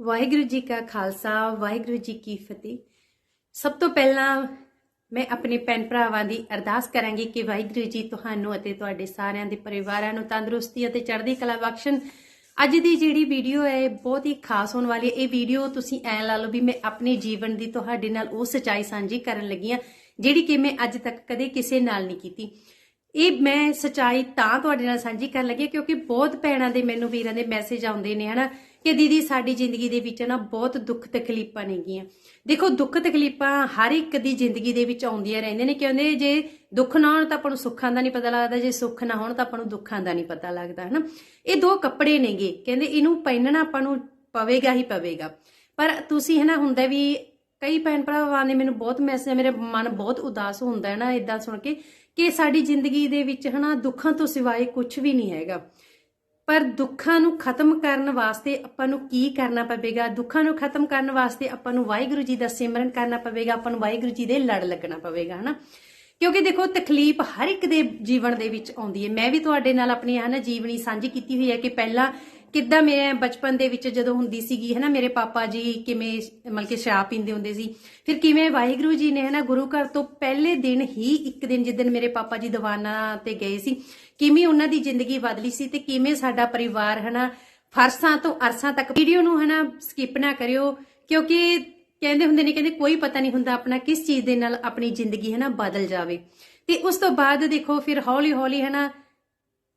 ਵਾਹਿਗੁਰੂ ਜੀ ਕਾ ਖਾਲਸਾ, ਵਾਹਿਗੁਰੂ ਜੀ ਕੀ ਫਤਿਹ। ਸਭ ਤੋਂ ਪਹਿਲਾਂ ਮੈਂ ਆਪਣੇ ਭੈਣ ਭਰਾਵਾਂ ਦੀ ਅਰਦਾਸ ਕਰਾਂਗੀ ਕਿ ਵਾਹਿਗੁਰੂ ਜੀ ਤੁਹਾਨੂੰ ਅਤੇ ਤੁਹਾਡੇ ਸਾਰਿਆਂ ਦੇ ਪਰਿਵਾਰਾਂ ਨੂੰ ਤੰਦਰੁਸਤੀ ਅਤੇ ਚੜ੍ਹਦੀ ਕਲਾ ਬਖਸ਼ਣ। ਅੱਜ ਦੀ ਜਿਹੜੀ ਵੀਡੀਓ ਹੈ ਬਹੁਤ ਹੀ ਖਾਸ ਹੋਣ ਵਾਲੀ ਹੈ। ਇਹ ਵੀਡੀਓ ਤੁਸੀਂ ਐ ਲਾ ਲਓ ਵੀ ਮੈਂ ਆਪਣੇ ਜੀਵਨ ਦੀ ਤੁਹਾਡੇ ਨਾਲ ਉਹ ਸਚਾਈ ਸਾਂਝੀ ਕਰਨ ਲੱਗੀ ਹਾਂ, ਜਿਹੜੀ ਕਿ ਮੈਂ ਅੱਜ ਤੱਕ ਕਦੇ ਕਿਸੇ ਨਾਲ ਨਹੀਂ ਕੀਤੀ। ਇਹ ਮੈਂ ਸਚਾਈ ਤਾਂ ਤੁਹਾਡੇ ਨਾਲ ਸਾਂਝੀ ਕਰਨ ਲੱਗੀ ਕਿਉਂਕਿ ਬਹੁਤ ਭੈਣਾਂ ਦੇ ਮੈਨੂੰ ਵੀਰਾਂ ਦੇ ਮੈਸੇਜ ਆਉਂਦੇ ਨੇ, ਹਨਾ? ਕਿ ਦੀਦੀ ਸਾਡੀ ਜ਼ਿੰਦਗੀ ਦੇ ਵਿੱਚ ਨਾ ਬਹੁਤ ਦੁੱਖ ਤਕਲੀਫਾਂ ਨੇਗੀਆਂ। ਦੇਖੋ, ਦੁੱਖ ਤਕਲੀਫਾਂ ਹਰ ਇੱਕ ਦੀ ਜ਼ਿੰਦਗੀ ਦੇ ਵਿੱਚ ਆਉਂਦੀਆਂ ਰਹਿੰਦੇ ਨੇ। ਕਹਿੰਦੇ ਜੇ ਦੁੱਖ ਨਾ ਹੋਣ ਤਾਂ ਆਪਾਂ ਨੂੰ ਸੁੱਖਾਂ ਦਾ ਨਹੀਂ ਪਤਾ ਲੱਗਦਾ, ਜੇ ਸੁੱਖ ਨਾ ਹੋਣ ਤਾਂ ਆਪਾਂ ਨੂੰ ਦੁੱਖਾਂ ਦਾ ਨਹੀਂ ਪਤਾ ਲੱਗਦਾ, ਹਨਾ? ਇਹ ਦੋ ਕੱਪੜੇ ਨੇਗੇ। ਕਹਿੰਦੇ ਇਹਨੂੰ ਪਹਿਨਣਾ ਆਪਾਂ ਨੂੰ ਪਵੇਗਾ ਹੀ ਪਵੇਗਾ। ਪਰ ਤੁਸੀਂ ਹਨਾ ਹੁੰਦਾ ਵੀ ਕਈ ਭੈਣ ਭਰਾਵਾਂ ਨੇ ਮੈਨੂੰ ਬਹੁਤ ਮੈਸੇਜ ਮੇਰੇ ਮਨ ਬਹੁਤ ਉਦਾਸ ਹੁੰਦਾ ਹੈ ਨਾ ਇਦਾਂ ਸੁਣ ਕੇ ਕਿ ਸਾਡੀ ਜ਼ਿੰਦਗੀ ਦੇ ਵਿੱਚ ਹਨਾ ਦੁੱਖਾਂ ਤੋਂ ਸਿਵਾਏ ਕੁਝ ਵੀ ਨਹੀਂ ਹੈਗਾ। ਪਰ ਦੁੱਖਾਂ ਨੂੰ ਖਤਮ ਕਰਨ ਵਾਸਤੇ ਆਪਾਂ ਨੂੰ ਕੀ ਕਰਨਾ ਪਵੇਗਾ? ਦੁੱਖਾਂ ਨੂੰ ਖਤਮ ਕਰਨ ਵਾਸਤੇ ਆਪਾਂ ਨੂੰ ਵਾਹਿਗੁਰੂ ਜੀ ਦਾ ਸਿਮਰਨ ਕਰਨਾ ਪਵੇਗਾ, ਆਪਾਂ ਨੂੰ ਵਾਹਿਗੁਰੂ ਜੀ ਦੇ ਲੜ ਲੱਗਣਾ ਪਵੇਗਾ, ਹਨਾ? ਕਿਉਂਕਿ ਦੇਖੋ, ਤਕਲੀਫ ਹਰ ਇੱਕ ਦੇ ਜੀਵਨ ਦੇ ਵਿੱਚ ਆਉਂਦੀ ਹੈ। ਮੈਂ ਵੀ ਤੁਹਾਡੇ ਨਾਲ ਆਪਣੀ ਹਨਾ ਜੀਵਨੀ ਸਾਂਝੀ ਕੀਤੀ ਹੋਈ ਹੈ ਕਿ ਪਹਿਲਾਂ ਕਿੱਦਾਂ ਮੇਰੇ ਬਚਪਨ ਦੇ ਵਿੱਚ ਜਦੋਂ ਹੁੰਦੀ ਸੀਗੀ, ਹਨਾ, ਮੇਰੇ ਪਾਪਾ ਜੀ ਕਿਵੇਂ ਮਤਲਬ ਕਿ ਸ਼ਰਾਬ ਪੀਂਦੇ ਹੁੰਦੇ ਸੀ, ਫਿਰ ਕਿਵੇਂ ਵਾਹਿਗੁਰੂ ਜੀ ਨੇ, ਹਨਾ, ਗੁਰੂ ਘਰ ਤੋਂ ਪਹਿਲੇ ਦਿਨ ਹੀ ਇੱਕ ਦਿਨ ਜਿੱਦਨ ਮੇਰੇ ਪਾਪਾ ਜੀ ਦੀਵਾਨਾਂ ਤੇ ਗਏ ਸੀ, ਕਿਵੇਂ ਉਹਨਾਂ ਦੀ ਜ਼ਿੰਦਗੀ ਬਦਲੀ ਸੀ ਤੇ ਕਿਵੇਂ ਸਾਡਾ ਪਰਿਵਾਰ, ਹਨਾ, ਫਰਸਾਂ ਤੋਂ ਅਰਸਾਂ ਤੱਕ, ਵੀਡੀਓ ਨੂੰ, ਹਨਾ, ਸਕਿਪ ਨਾ ਕਰਿਓ, ਕਿਉਂਕਿ ਕਹਿੰਦੇ ਹੁੰਦੇ ਨੇ, ਕਹਿੰਦੇ ਕੋਈ ਪਤਾ ਨਹੀਂ ਹੁੰਦਾ ਆਪਣਾ ਕਿਸ ਚੀਜ਼ ਦੇ ਨਾਲ ਆਪਣੀ ਜ਼ਿੰਦਗੀ ਹੈ ਨਾ ਬਦਲ ਜਾਵੇ। ਤੇ ਉਸ ਤੋਂ ਬਾਅਦ ਦੇਖੋ, ਫਿਰ ਹੌਲੀ ਹੌਲੀ ਹੈ ਨਾ,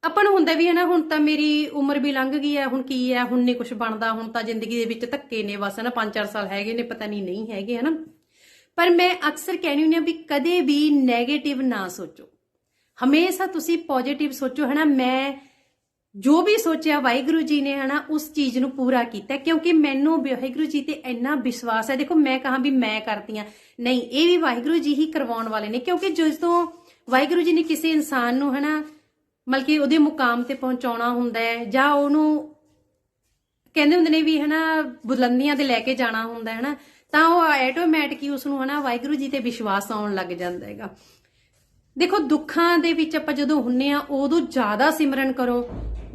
ਆਪਾਂ ਨੂੰ ਹੁੰਦਾ ਵੀ ਹੈ ਨਾ, ਹੁਣ ਤਾਂ ਮੇਰੀ ਉਮਰ ਵੀ ਲੰਘ ਗਈ ਹੈ, ਹੁਣ ਕੀ ਹੈ, ਹੁਣ ਨਹੀਂ ਕੁਝ ਬਣਦਾ, ਹੁਣ ਤਾਂ ਜ਼ਿੰਦਗੀ ਦੇ ਵਿੱਚ ਧੱਕੇ ਨੇ ਬਸ, ਹੈ ਨਾ 5-4 ਸਾਲ ਹੈਗੇ ਨੇ, ਪਤਾ ਨਹੀਂ ਨਹੀਂ ਹੈਗੇ, ਹੈ ਨਾ। ਪਰ ਮੈਂ ਅਕਸਰ ਕਹਿੰਦੀ ਹੁੰਦੀ ਹਾਂ ਵੀ ਕਦੇ ਵੀ 네ਗੇਟਿਵ ਨਾ ਸੋਚੋ। ਹਮੇਸ਼ਾ ਤੁਸੀਂ ਪੋਜ਼ਿਟਿਵ ਸੋਚੋ, ਹੈ ਨਾ, ਮੈਂ ਜੋ ਵੀ ਸੋਚਿਆ ਵਾਹਿਗੁਰੂ ਜੀ ਨੇ ਹਨਾ, ਉਸ ਚੀਜ਼ ਨੂੰ ਪੂਰਾ ਕੀਤਾ ਕਿਉਂਕਿ ਮੈਨੂੰ ਵਾਹਿਗੁਰੂ ਜੀ ਤੇ ਇੰਨਾ ਵਿਸ਼ਵਾਸ ਹੈ। ਦੇਖੋ, ਮੈਂ ਕਹਾਂ ਵੀ ਮੈਂ ਕਰਦੀ ਆ ਨਹੀਂ, ਇਹ ਵੀ ਵਾਹਿਗੁਰੂ ਜੀ ਹੀ ਕਰਵਾਉਣ ਵਾਲੇ ਨੇ, ਕਿਉਂਕਿ ਜਦੋਂ ਵਾਹਿਗੁਰੂ ਜੀ ਨੇ ਕਿਸੇ ਇਨਸਾਨ ਨੂੰ ਹਨਾ, ਮਤਲਬ ਉਹਦੇ ਮੁਕਾਮ ਤੇ ਪਹੁੰਚਾਉਣਾ ਹੁੰਦਾ ਹੈ, ਜਾਂ ਉਹਨੂੰ ਕਹਿੰਦੇ ਹੁੰਦੇ ਨੇ ਵੀ ਹਨਾ, ਬੁਲੰਦੀਆਂ ਤੇ ਲੈ ਕੇ ਜਾਣਾ ਹੁੰਦਾ ਹੈ ਹਨਾ, ਤਾਂ ਉਹ ਆਟੋਮੈਟਿਕ ਹੀ ਉਸ ਨੂੰ ਹਨਾ, ਵਾਹਿਗੁਰੂ ਜੀ ਤੇ ਵਿਸ਼ਵਾਸ ਆਉਣ ਲੱਗ ਜਾਂਦਾ ਹੈਗਾ। ਦੇਖੋ, ਦੁੱਖਾਂ ਦੇ ਵਿੱਚ ਆਪਾਂ ਜਦੋਂ ਹੁੰਨੇ ਆ, ਉਦੋਂ ਜ਼ਿਆਦਾ ਸਿਮਰਨ ਕਰੋ।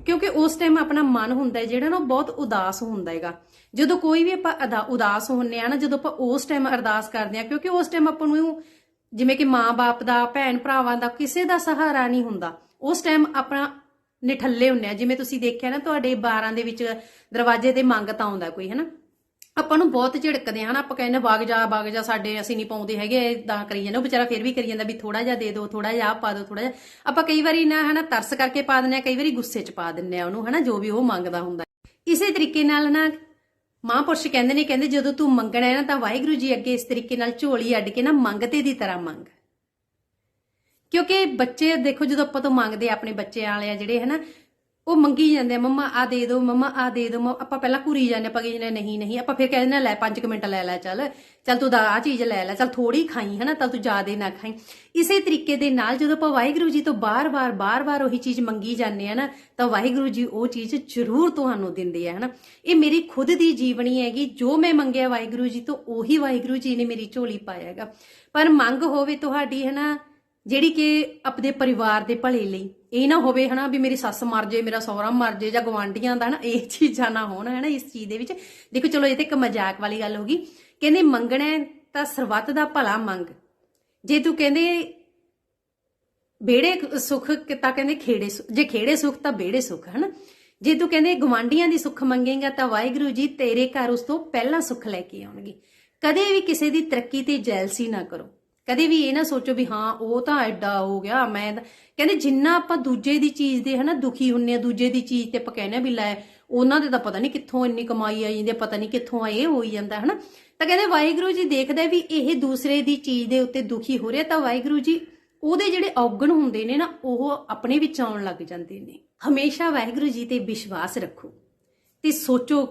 ਕਿਉਂਕਿ ਉਸ ਟਾਈਮ ਆਪਣਾ ਮਨ ਹੁੰਦਾ ਹੈ, ਜਿਹੜਾ ਨਾ ਉਹ ਬਹੁਤ ਉਦਾਸ ਹੁੰਦਾ ਹੈਗਾ। ਜਦੋਂ ਕੋਈ ਵੀ ਆਪਾਂ ਉਦਾਸ ਹੁੰਨੇ ਆ ਨਾ, ਜਦੋਂ ਆਪਾਂ ਉਸ ਟਾਈਮ ਅਰਦਾਸ ਕਰਦੇ ਆ, ਕਿਉਂਕਿ ਉਸ ਟਾਈਮ ਆਪਾਂ ਨੂੰ ਜਿਵੇਂ ਕਿ ਮਾਂ-ਬਾਪ ਦਾ, ਭੈਣ ਭਰਾਵਾਂ ਦਾ ਕਿਸੇ ਦਾ ਸਹਾਰਾ ਨਹੀਂ ਹੁੰਦਾ। ਉਸ ਟਾਈਮ ਆਪਣਾ ਨਿਠੱਲੇ ਹੁੰਨੇ ਆ। ਜਿਵੇਂ ਤੁਸੀਂ ਦੇਖਿਆ ਨਾ, ਤੁਹਾਡੇ 12 ਦੇ ਵਿੱਚ ਦਰਵਾਜ਼ੇ ਤੇ ਮੰਗਤ ਆਉਂਦਾ ਕੋਈ, ਹਨਾ? ਆਪਾਂ ਨੂੰ ਬਹੁਤ ਝਿੜਕਦੇ ਹਨ, ਆਪਾਂ ਕਹਿੰਦੇ ਵਗ ਜਾ ਵਗ ਜਾ, ਸਾਡੇ ਅਸੀਂ ਨਹੀਂ ਪਾਉਂਦੇ ਹੈਗੇ ਇਦਾਂ ਕਰੀ ਜਾਂਦੇ ਉਹ ਵਿਚਾਰਾ ਫਿਰ ਵੀ ਕਰੀ ਜਾਂਦਾ ਵੀ ਥੋੜਾ ਜਿਹਾ ਦੇ ਦਿਓ ਥੋੜਾ ਜਿਹਾ ਆਹ ਪਾ ਦਿਓ ਥੋੜਾ ਜਿਹਾ। ਆਪਾਂ ਕਈ ਵਾਰੀ ਨਾ ਹਨਾ, ਤਰਸ ਕਰਕੇ ਪਾ ਦਿੰਨੇ ਆ, ਕਈ ਵਾਰੀ ਗੁੱਸੇ 'ਚ ਪਾ ਦਿੰਨੇ ਆ ਉਹਨੂੰ ਹਨਾ, ਜੋ ਵੀ ਉਹ ਮੰਗਦਾ ਹੁੰਦਾ। ਇਸੇ ਤਰੀਕੇ ਨਾਲ ਨਾ ਮਹਾਂਪੁਰਸ਼ ਕਹਿੰਦੇ ਨੇ, ਕਹਿੰਦੇ ਜਦੋਂ ਤੂੰ ਮੰਗਣਾ ਹੈ ਨਾ, ਤਾਂ ਵਾਹਿਗੁਰੂ ਜੀ ਅੱਗੇ ਇਸ ਤਰੀਕੇ ਨਾਲ ਝੋਲੀ ਅੱਡ ਕੇ ਨਾ ਮੰਗਤੇ ਦੀ ਤਰ੍ਹਾਂ ਮੰਗ। ਕਿਉਂਕਿ ਬੱਚੇ, ਦੇਖੋ ਜਦੋਂ ਆਪਾਂ ਤੋਂ ਮੰਗਦੇ ਆਪਣੇ ਬੱਚੇ ਵਾਲੇ ਆ ਜਿਹੜੇ ਹਨਾ ਉਹ ਮੰਗੀ ਜਾਂਦੇ ਆ, ਮੰਮਾ ਆ ਦੇ ਦਿਓ, ਮੰਮਾ ਆ ਦੇ ਦਿਓ ਆਪਾਂ ਪਹਿਲਾਂ ਘੁਰੀ ਜਾਂਦੇ ਆਪਾਂ ਕਹਿੰਦੇ ਨਹੀਂ ਨਹੀਂ, ਆਪਾਂ ਫਿਰ ਕਹਿੰਦੇ ਲੈ 5 ਮਿੰਟ ਲੈ ਲੈ, ਚੱਲ ਚੱਲ ਤੂੰ ਦਾ ਆ ਚੀਜ਼ ਲੈ ਲੈ, ਚੱਲ ਥੋੜੀ ਖਾਈ, ਹਨਾ ਤਾਂ ਤੂੰ ਜ਼ਿਆਦੇ ਨਾ ਖਾਈ। ਇਸੇ ਤਰੀਕੇ ਦੇ ਨਾਲ ਜਦੋਂ ਆਪਾਂ ਵਾਹਿਗੁਰੂ ਜੀ ਤੋਂ ਬਾਰ-ਬਾਰ ਬਾਰ-ਬਾਰ ਉਹੀ ਚੀਜ਼ ਮੰਗੀ ਜਾਂਦੇ ਆ ਨਾ, ਤਾਂ ਵਾਹਿਗੁਰੂ ਜੀ ਉਹ ਚੀਜ਼ ਜ਼ਰੂਰ ਤੁਹਾਨੂੰ ਦਿੰਦੇ ਆ, ਹਨਾ। ਇਹ ਮੇਰੀ ਖੁਦ ਦੀ ਜੀਵਨੀ ਹੈਗੀ, ਜੋ ਮੈਂ ਮੰਗਿਆ ਵਾਹਿਗੁਰੂ ਜੀ ਤੋਂ, ਉਹੀ ਵਾਹਿਗੁਰੂ ਜੀ ਨੇ ਮੇਰੀ ਝੋਲੀ ਪਾਇਆ ਹੈਗਾ। ਪਰ ਮੰਗ ਹੋਵੇ ਤੁਹਾਡੀ, ਹਨਾ ਜਿਹੜੀ ਕਿ ਆਪਣੇ ਪਰਿਵਾਰ ਦੇ ਭਲੇ ਲਈ। ਇਹ ਨਾ ਹੋਵੇ ਹਨਾ ਵੀ ਮੇਰੀ ਸੱਸ ਮਰ ਜੇ, ਮੇਰਾ ਸਹੁਰਾ ਮਰ ਜੇ ਜਾਂ ਗਵਾਂਢੀਆਂ ਦਾ ਹਨਾ ਇਹ ਚੀਜ਼ਾਂ ਨਾ ਹੋਣ, ਹਨਾ ਇਸ ਚੀਜ਼ ਦੇ ਵਿੱਚ। ਦੇਖੋ ਚਲੋ ਇਹ ਤੇ ਇੱਕ ਮਜ਼ਾਕ ਵਾਲੀ ਗੱਲ ਹੋ ਗਈ। ਕਹਿੰਦੇ ਮੰਗਣਾ ਤਾਂ ਸਰਬੱਤ ਦਾ ਭਲਾ ਮੰਗ। ਜੇ ਤੂੰ ਕਹਿੰਦੇ ਬੇੜੇ ਸੁੱਖ ਤਾਂ ਕਹਿੰਦੇ ਖੇੜੇ ਸੁ- ਜੇ ਖੇੜੇ ਸੁੱਖ ਤਾਂ ਬੇੜੇ ਸੁੱਖ, ਹਨਾ। ਜੇ ਤੂੰ ਕਹਿੰਦੇ ਗਵਾਂਢੀਆਂ ਦੀ ਸੁੱਖ ਮੰਗੇਗਾ ਤਾਂ ਵਾਹਿਗੁਰੂ ਜੀ ਤੇਰੇ ਘਰ ਉਸ ਤੋਂ ਪਹਿਲਾਂ ਸੁੱਖ ਲੈ ਕੇ ਆਉਣਗੇ। ਕਦੇ ਵੀ ਕਿਸੇ ਦੀ ਤਰੱਕੀ ਤੇ ਜੈਲਸੀ ਨਾ ਕਰੋ। ਕਦੇ ਵੀ ਇਹ ਨਾ ਸੋਚੋ ਵੀ ਹਾਂ, ਉਹ ਤਾਂ ਐਡਾ ਹੋ ਗਿਆ, ਮੈਂ ਕਹਿੰਦੇ ਜਿੰਨਾ ਆਪਾਂ ਦੂਜੇ ਦੀ ਚੀਜ਼ ਦੇ ਹਨਾ ਦੁਖੀ ਹੁੰਨੇ ਆ, ਦੂਜੇ ਦੀ ਚੀਜ਼ ਤੇ ਆਪਾਂ ਕਹਿੰਦੇ ਵੀ ਲੈ, ਉਹਨਾਂ ਦੇ ਤਾਂ ਪਤਾ ਨਹੀਂ ਕਿੱਥੋਂ ਇੰਨੀ ਕਮਾਈ ਆਈ ਜਾਂਦੀ ਹੈ ਪਤਾ ਨਹੀਂ ਕਿੱਥੋਂ ਆ, ਇਹ ਹੋਈ ਜਾਂਦਾ ਹਨਾ। ਤਾਂ ਕਹਿੰਦੇ ਵਾਹਿਗੁਰੂ ਜੀ ਦੇਖਦਾ ਵੀ ਇਹ ਦੂਸਰੇ ਦੀ ਚੀਜ਼ ਦੇ ਉੱਤੇ ਦੁਖੀ ਹੋ ਰਿਹਾ ਤਾਂ ਵਾਹਿਗੁਰੂ ਜੀ, ਉਹਦੇ ਜਿਹੜੇ ਔਗਣ ਹੁੰਦੇ ਨੇ ਨਾ, ਉਹ ਆਪਣੇ ਵਿੱਚ ਆਉਣ ਲੱਗ ਜਾਂਦੇ ਨੇ। ਹਮੇਸ਼ਾ ਵਾਹਿਗੁਰੂ ਜੀ ਤੇ ਵਿਸ਼ਵਾਸ ਰੱਖੋ। ਤੇ ਸੋਚੋ,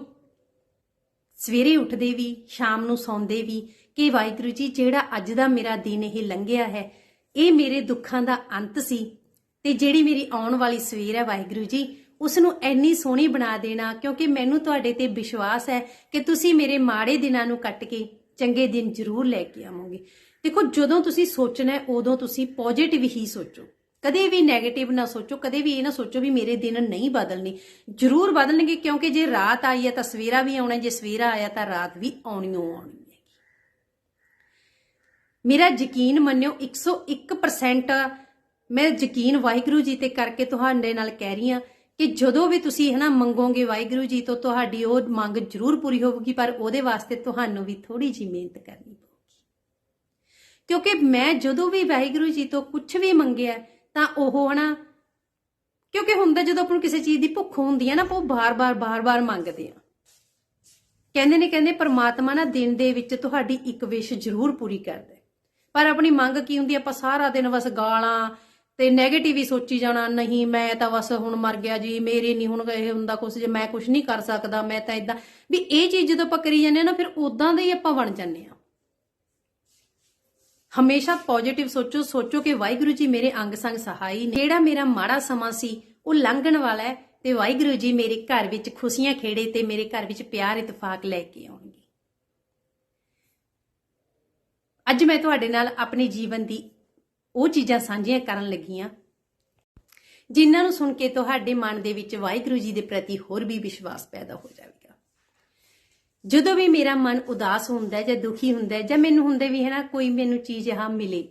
ਸਵੇਰੇ ਉੱਠਦੇ ਵੀ, ਸ਼ਾਮ ਨੂੰ ਸੌਂਦੇ ਵੀ ਕਿ ਵਾਹਿਗੁਰੂ ਜੀ, ਜਿਹੜਾ ਅੱਜ ਦਾ ਮੇਰਾ ਦਿਨ ਇਹ ਲੰਘਿਆ ਹੈ, ਇਹ ਮੇਰੇ ਦੁੱਖਾਂ ਦਾ ਅੰਤ ਸੀ ਤੇ ਜਿਹੜੀ ਮੇਰੀ ਆਉਣ ਵਾਲੀ ਸਵੇਰ ਹੈ ਵਾਹਿਗੁਰੂ ਜੀ ਉਸ ਨੂੰ ਐਨੀ ਸੋਹਣੀ ਬਣਾ ਦੇਣਾ ਕਿਉਂਕਿ ਮੈਨੂੰ ਤੁਹਾਡੇ ਤੇ ਵਿਸ਼ਵਾਸ ਹੈ ਕਿ ਤੁਸੀਂ ਮੇਰੇ ਮਾੜੇ ਦਿਨਾਂ ਨੂੰ ਕੱਟ ਕੇ ਚੰਗੇ ਦਿਨ ਜ਼ਰੂਰ ਲੈ ਕੇ ਆਵੋਗੇ। ਦੇਖੋ, ਜਦੋਂ ਤੁਸੀਂ ਸੋਚਣਾ ਹੈ, ਉਦੋਂ ਤੁਸੀਂ ਪੋਜ਼ਿਟਿਵ ਹੀ ਸੋਚੋ। ਕਦੇ ਵੀ 네ਗੇਟਿਵ ਨਾ ਸੋਚੋ, ਕਦੇ ਵੀ ਇਹ ਨਾ ਸੋਚੋ ਵੀ ਮੇਰੇ ਦਿਨ ਨਹੀਂ ਬਦਲਣੇ। ਜ਼ਰੂਰ ਬਦਲਣਗੇ ਕਿਉਂਕਿ ਜੇ ਰਾਤ ਆਈ ਹੈ ਤਾਂ ਸਵੇਰਾ ਵੀ ਆਉਣਾ, ਜੇ ਸਵੇਰਾ ਆਇਆ ਤਾਂ ਰਾਤ ਵੀ ਆਉਣੀ ਓ ਆਉਣੀ। ਮੇਰਾ ਯਕੀਨ ਮੰਨਿਓ 101% ਮੈਂ ਯਕੀਨ ਵਾਹਿਗੁਰੂ ਜੀ ਤੇ ਕਰਕੇ ਤੁਹਾਡੇ ਨਾਲ ਕਹਿ ਰਹੀ ਹਾਂ ਕਿ ਜਦੋਂ ਵੀ ਤੁਸੀਂ ਹਨਾ ਮੰਗੋਗੇ ਵਾਹਿਗੁਰੂ ਜੀ ਤੋਂ, ਤੁਹਾਡੀ ਉਹ ਮੰਗ ਜ਼ਰੂਰ ਪੂਰੀ ਹੋਵੇਗੀ ਪਰ ਉਹਦੇ ਵਾਸਤੇ ਤੁਹਾਨੂੰ ਵੀ ਥੋੜੀ ਜੀ ਮਿਹਨਤ ਕਰਨੀ ਪਊਗੀ। ਕਿਉਂਕਿ ਮੈਂ ਜਦੋਂ ਵੀ ਵਾਹਿਗੁਰੂ ਜੀ ਤੋਂ ਕੁਝ ਵੀ ਮੰਗਿਆ, ਤਾਂ ਉਹ ਹਨਾ, ਕਿਉਂਕਿ ਹੁੰਦਾ ਜਦੋਂ ਆਪਾਂ ਨੂੰ ਕਿਸੇ ਚੀਜ਼ ਦੀ ਭੁੱਖ ਹੁੰਦੀ ਹੈ ਨਾ, ਆਪਾਂ ਉਹ ਬਾਰ-ਬਾਰ ਬਾਰ-ਬਾਰ ਮੰਗਦੇ ਆ ਕਹਿੰਦੇ ਨੇ, ਕਹਿੰਦੇ, ਪਰਮਾਤਮਾ ਨਾ ਦਿਨ ਦੇ ਵਿੱਚ ਤੁਹਾਡੀ ਇੱਕ ਵਿਸ਼ ਜ਼ਰੂਰ ਪੂਰੀ ਕਰਦਾ ਪਰ ਆਪਣੀ ਮੰਗ ਕੀ ਹੁੰਦੀ, ਆਪਾਂ ਸਾਰਾ ਦਿਨ ਬਸ ਗਾਲਾਂ ਤੇ 네ਗੇਟਿਵ ਹੀ ਸੋਚੀ ਜਾਣਾ, ਨਹੀਂ, ਮੈਂ ਤਾਂ ਬਸ ਹੁਣ ਮਰ ਗਿਆ ਜੀ, ਮੇਰੇ ਨਹੀਂ ਹੁਣ ਇਹ ਹੁੰਦਾ ਕੁਝ ਜੇ ਮੈਂ ਕੁਝ ਨਹੀਂ ਕਰ ਸਕਦਾ, ਮੈਂ ਤਾਂ ਇਦਾਂ ਵੀ ਇਹ ਚੀਜ਼ ਜਦੋਂ ਆਪਾਂ ਕਰੀ ਜਾਂਦੇ ਆ ਨਾ, ਫਿਰ ਉਦਾਂ ਦੇ ਹੀ ਆਪਾਂ ਬਣ ਜਾਂਦੇ ਆ ਹਮੇਸ਼ਾ ਪੋਜ਼ਿਟਿਵ ਸੋਚੋ ਸੋਚੋ ਕਿ ਵਾਹਿਗੁਰੂ ਜੀ ਮੇਰੇ ਅੰਗ ਸੰਗ ਸਹਾਈ ਨੇ। ਜਿਹੜਾ ਮੇਰਾ ਮਾੜਾ ਸਮਾਂ ਸੀ, ਉਹ ਲੰਘਣ ਵਾਲਾ ਹੈ ਤੇ ਵਾਹਿਗੁਰੂ ਜੀ ਮੇਰੇ ਘਰ ਵਿੱਚ ਖੁਸ਼ੀਆਂ ਖੇੜੇ ਤੇ ਮੇਰੇ ਘਰ ਵਿੱਚ ਪਿਆਰ ਇਤਫਾਕ ਲੈ ਕੇ ਆਉਣਗੇ। ਅੱਜ ਮੈਂ ਤੁਹਾਡੇ ਨਾਲ ਆਪਣੇ ਜੀਵਨ ਦੀ ਉਹ ਚੀਜ਼ਾਂ ਸਾਂਝੀਆਂ ਕਰਨ ਲੱਗੀ ਹਾਂ, ਜਿਨ੍ਹਾਂ ਨੂੰ ਸੁਣ ਕੇ ਤੁਹਾਡੇ ਮਨ ਦੇ ਵਿੱਚ ਵਾਹਿਗੁਰੂ ਜੀ ਦੇ ਪ੍ਰਤੀ ਹੋਰ ਵੀ ਵਿਸ਼ਵਾਸ ਪੈਦਾ ਹੋ ਜਾਵੇਗਾ। ਜਦੋਂ ਵੀ ਮੇਰਾ ਮਨ ਉਦਾਸ ਹੁੰਦਾ ਹੈ ਜਾਂ ਦੁਖੀ ਹੁੰਦਾ ਹੈ ਜਾਂ ਮੈਨੂੰ ਹੁੰਦੇ ਵੀ ਹੈ ਨਾ ਕੋਈ ਮੈਨੂੰ ਚੀਜ਼ ਹਾਂ ਮਿਲੇ।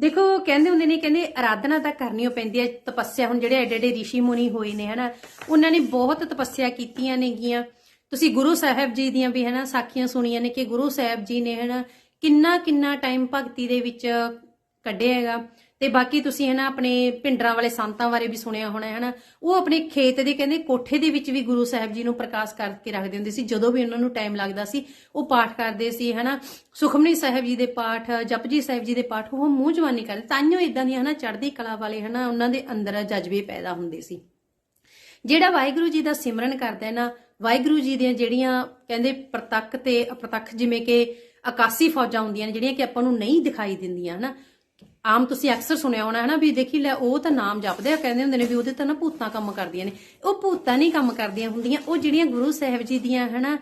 ਦੇਖੋ ਕਹਿੰਦੇ ਹੁੰਦੇ ਨੇ, ਕਹਿੰਦੇ ਆਰਾਧਨਾ ਤਾਂ ਕਰਨੀ ਓ ਪੈਂਦੀ ਹੈ। ਤਪੱਸਿਆ ਹੁਣ ਜਿਹੜੇ ਐਡੇ ਐਡੇ ઋષਿ ਮੁਨੀ ਹੋਏ ਨੇ ਹਨਾ ਉਹਨਾਂ ਨੇ ਬਹੁਤ ਤਪੱਸਿਆ ਕੀਤੀਆਂ ਨੇਗੀਆਂ। ਤੁਸੀਂ ਗੁਰੂ ਸਾਹਿਬ ਜੀ ਦੀਆਂ ਵੀ ਹਨਾ ਸਾਖੀਆਂ ਸੁਣੀਆਂ ਨੇ ਕਿ ਗੁਰੂ ਸਾਹਿਬ ਜੀ ਨੇ ਹਨਾ ਕਿੰਨਾ ਕਿੰਨਾ ਟਾਈਮ ਭਗਤੀ ਦੇ ਵਿੱਚ ਕੱਢਿਆ ਹੈਗਾ। ਤੇ ਬਾਕੀ ਤੁਸੀਂ ਹਨਾ ਆਪਣੇ ਪਿੰਡਰਾਂ ਵਾਲੇ ਸੰਤਾਂ ਬਾਰੇ ਵੀ ਸੁਣਿਆ ਹੋਣਾ ਹੈ ਹਨਾ। ਉਹ ਆਪਣੇ ਖੇਤ ਦੇ ਕਹਿੰਦੇ ਕੋਠੇ ਦੇ ਵਿੱਚ ਵੀ ਗੁਰੂ ਸਾਹਿਬ ਜੀ ਨੂੰ ਪ੍ਰਕਾਸ਼ ਕਰਕੇ ਰੱਖਦੇ ਹੁੰਦੇ ਸੀ। ਜਦੋਂ ਵੀ ਉਹਨਾਂ ਨੂੰ ਟਾਈਮ ਲੱਗਦਾ ਸੀ, ਉਹ ਪਾਠ ਕਰਦੇ ਸੀ ਹਨਾ। ਸੁਖਮਨੀ ਸਾਹਿਬ ਜੀ ਦੇ ਪਾਠ, ਜਪਜੀ ਸਾਹਿਬ ਜੀ ਦੇ ਪਾਠ, ਉਹ ਮੂੰਹ ਜਵਾਨੀ ਕਰਦੇ। ਤਾਂਿਓ ਇਦਾਂ ਦੀਆਂ ਹਨਾ ਚੜ੍ਹਦੀ ਕਲਾ ਵਾਲੇ ਹਨਾ ਉਹਨਾਂ ਦੇ ਅੰਦਰ ਜਜ਼ਬੇ ਪੈਦਾ ਹੁੰਦੇ ਸੀ। ਜਿਹੜਾ ਵਾਹਿਗੁਰੂ ਜੀ ਦਾ ਸਿਮਰਨ ਕਰਦਾ ਹੈ ਨਾ, ਵਾਹਿਗੁਰੂ ਜੀ ਦੀਆਂ ਜਿਹੜੀਆਂ ਕਹਿੰਦੇ ਪ੍ਰਤੱਖ ਤੇ ਅਪ੍ਰਤੱਖ ਜਿਵੇਂ ਕਿ ਆਕਾਸੀ ਫੌਜਾਂ ਹੁੰਦੀਆਂ ਨੇ ਜਿਹੜੀਆਂ ਕਿ ਆਪਾਂ ਨੂੰ ਨਹੀਂ ਦਿਖਾਈ ਦਿੰਦੀਆਂ, ਹਨਾ? ਆਮ ਤੁਸੀਂ ਅਕਸਰ ਸੁਣਿਆ ਹੋਣਾ, ਹਨਾ, ਵੀ ਦੇਖੀ ਲੈ, ਉਹ ਤਾਂ ਨਾਮ ਜਪਦੇ ਆ, ਕਹਿੰਦੇ ਹੁੰਦੇ ਨੇ ਵੀ ਉਹਦੇ ਤਾਂ ਨਾ ਭੂਤਾਂ ਕੰਮ ਕਰਦੀਆਂ ਨੇ। ਉਹ ਭੂਤਾਂ ਨਹੀਂ ਕੰਮ ਕਰਦੀਆਂ ਹੁੰਦੀਆਂ, ਉਹ ਜਿਹੜੀਆਂ ਗੁਰੂ ਸਾਹਿਬ ਜੀ ਦੀਆਂ, ਹਨਾ